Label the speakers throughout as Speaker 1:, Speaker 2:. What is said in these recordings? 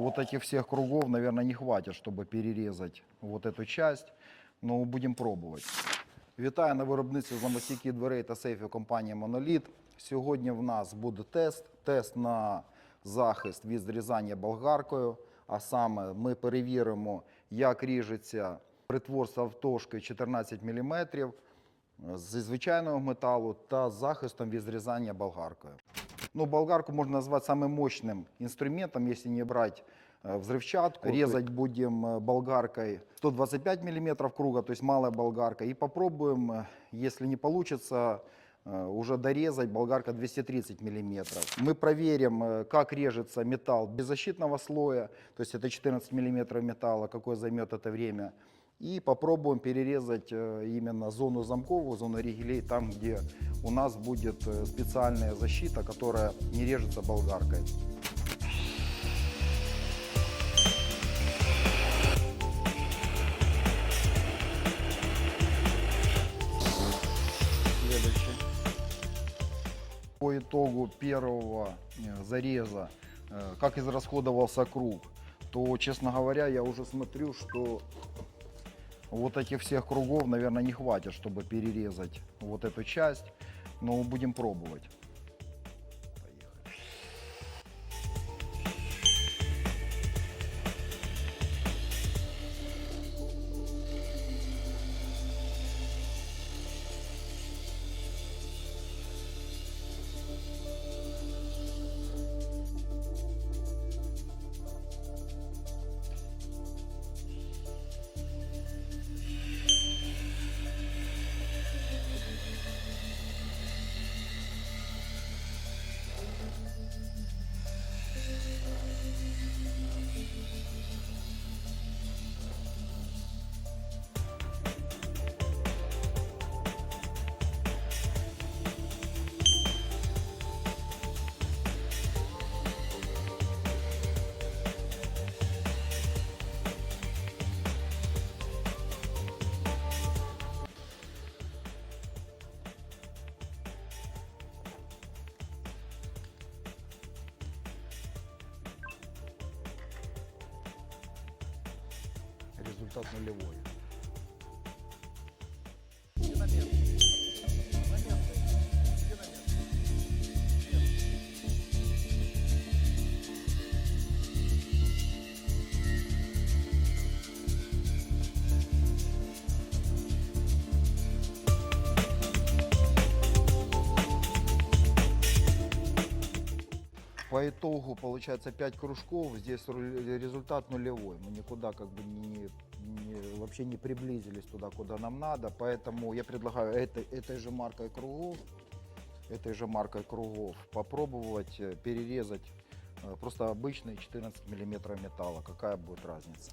Speaker 1: Вот этих всех кругов, наверное, не хватит, чтобы перерезать вот эту часть, но будем пробовать. Вітаю на виробництві замостійких дверей та сейфів компанії Моноліт. Сьогодні в нас буде тест. Тест на захист від зрізання болгаркою. А саме ми перевіримо, як ріжеться притвор з автошки 14 мм зі звичайного металу та з захистом від зрізання болгаркою. Ну, болгарку можно назвать самым мощным инструментом, если не брать э, взрывчатку. Резать будем э, болгаркой 125 мм круга, то есть малая болгарка. И попробуем, э, если не получится, уже дорезать болгарка 230 мм. Мы проверим, как режется металл без защитного слоя, то есть это 14 мм металла, какое займет это время. И попробуем перерезать э, именно зону замковую, зону ригелей, там, где у нас будет э, специальная защита, которая не режется болгаркой. Следующий. По итогу первого э, зареза, как израсходовался круг, то, честно говоря, я уже смотрю, что вот этих всех кругов, наверное, не хватит, чтобы перерезать вот эту часть, но будем пробовать. Результат нулевой. По итогу получается 5 кружков, здесь результат нулевой. Мы никуда как бы не, не- вообще не приблизились туда, куда нам надо. Поэтому я предлагаю этой, этой же маркой кругов, этой же маркой кругов попробовать э, перерезать э, просто обычный 14 миллиметров металла. Какая будет разница?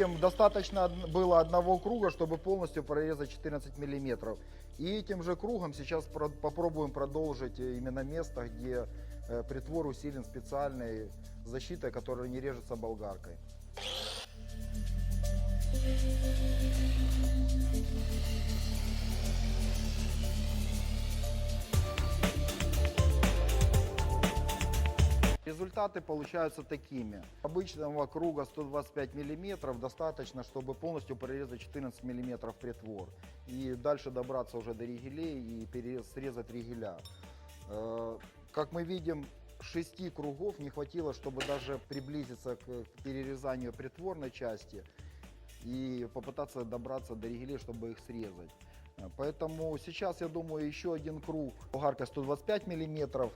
Speaker 1: Видим, достаточно было одного круга, чтобы полностью прорезать 14 миллиметров. И этим же кругом сейчас про- попробуем продолжить э, именно место, где э, притвор усилен специальной защитой, которая не режется болгаркой. Результаты получаются такими. Обычного круга 125 миллиметров достаточно, чтобы полностью прорезать 14 миллиметров притвор. И дальше добраться уже до ригелей и пере- срезать ригеля. Э, Как мы видим, шести кругов не хватило, чтобы даже приблизиться к перерезанию притворной части и попытаться добраться до ригелей, чтобы их срезать. Поэтому сейчас, я думаю, еще один круг. Болгарка 125 миллиметров.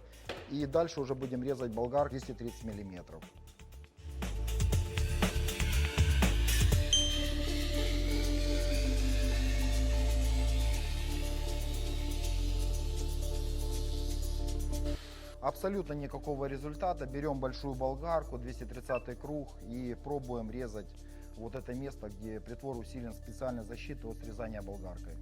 Speaker 1: И дальше уже будем резать болгар 230 миллиметров. Абсолютно никакого результата. Берем большую болгарку, 230 круг и пробуем резать вот это место, где притвор усилен специальной защитой от срезания болгаркой.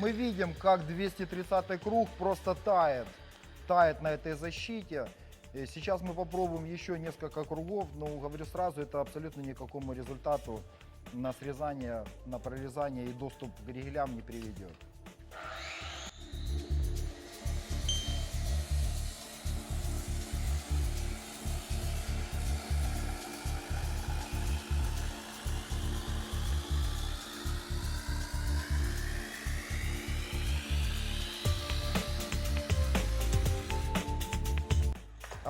Speaker 1: Мы видим, как 230 круг просто тает, тает на этой защите. Э, Сейчас мы попробуем еще несколько кругов, но говорю сразу, это абсолютно никакому результату на срезание, на прорезание и доступ к ригелям не приведет.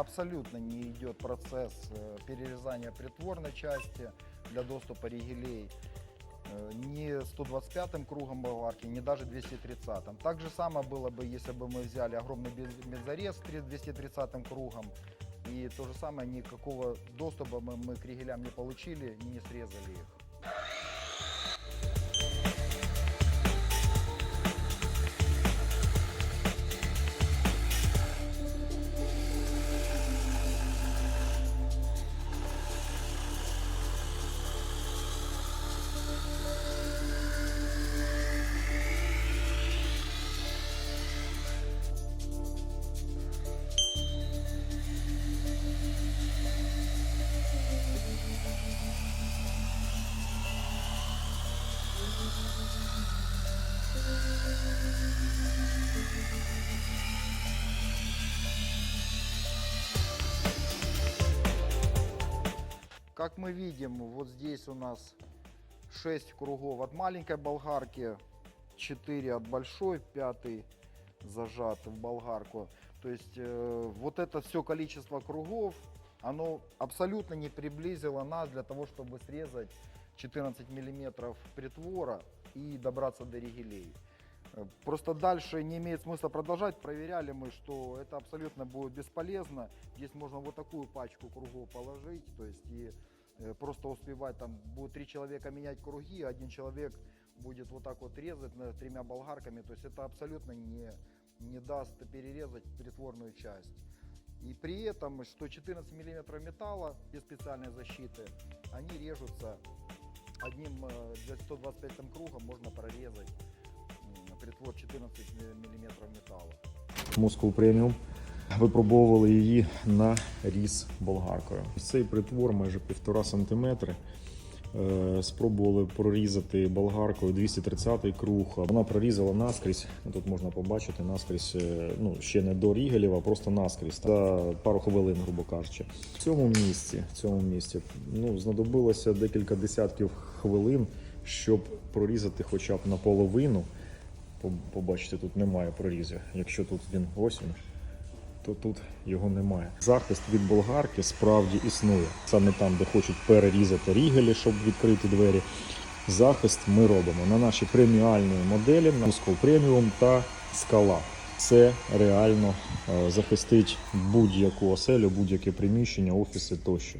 Speaker 1: Абсолютно не идет процесс э, перерезания притворной части для доступа ригелей э, ни 125 кругом болгарки, ни даже 230. -м. Так же самое было бы, если бы мы взяли огромный медзарез с 230 кругом, и то же самое, никакого доступа мы, мы к ригелям не получили и не срезали их. Как мы видим, вот здесь у нас 6 кругов от маленькой болгарки, 4 от большой, пятый зажат в болгарку. То есть э, вот это все количество кругов, оно абсолютно не приблизило нас для того, чтобы срезать 14 миллиметров притвора и добраться до ригелей. Э, Просто дальше не имеет смысла продолжать. Проверяли мы, что это абсолютно будет бесполезно. Здесь можно вот такую пачку кругов положить, то есть и просто успевать, там будет три человека менять круги, один человек будет вот так вот резать тремя болгарками, то есть это абсолютно не, не даст перерезать притворную часть. И при этом, что 14 миллиметров металла без специальной защиты, они режутся одним э, 125 кругом можно прорезать притвор 14 миллиметров металла.
Speaker 2: Moscow Premium. Випробовували її на різ болгаркою. Цей притвор майже півтора сантиметри. Е, Спробували прорізати болгаркою 230-й круг. Вона прорізала наскрізь. Ну, Тут можна побачити наскрізь, е, ну ще не до рігелів, а просто наскрізь за пару хвилин, грубо кажучи. В цьому місці, в цьому місці ну, знадобилося декілька десятків хвилин, щоб прорізати хоча б наполовину. Побачите, тут немає прорізів. Якщо тут він ось він, то тут його немає. Захист від болгарки справді існує. Саме там, де хочуть перерізати рігелі, щоб відкрити двері. Захист ми робимо на наші преміальні моделі, на Moscow Premium та скала. Це реально е, захистить будь-яку оселю, будь-яке приміщення, офіси тощо.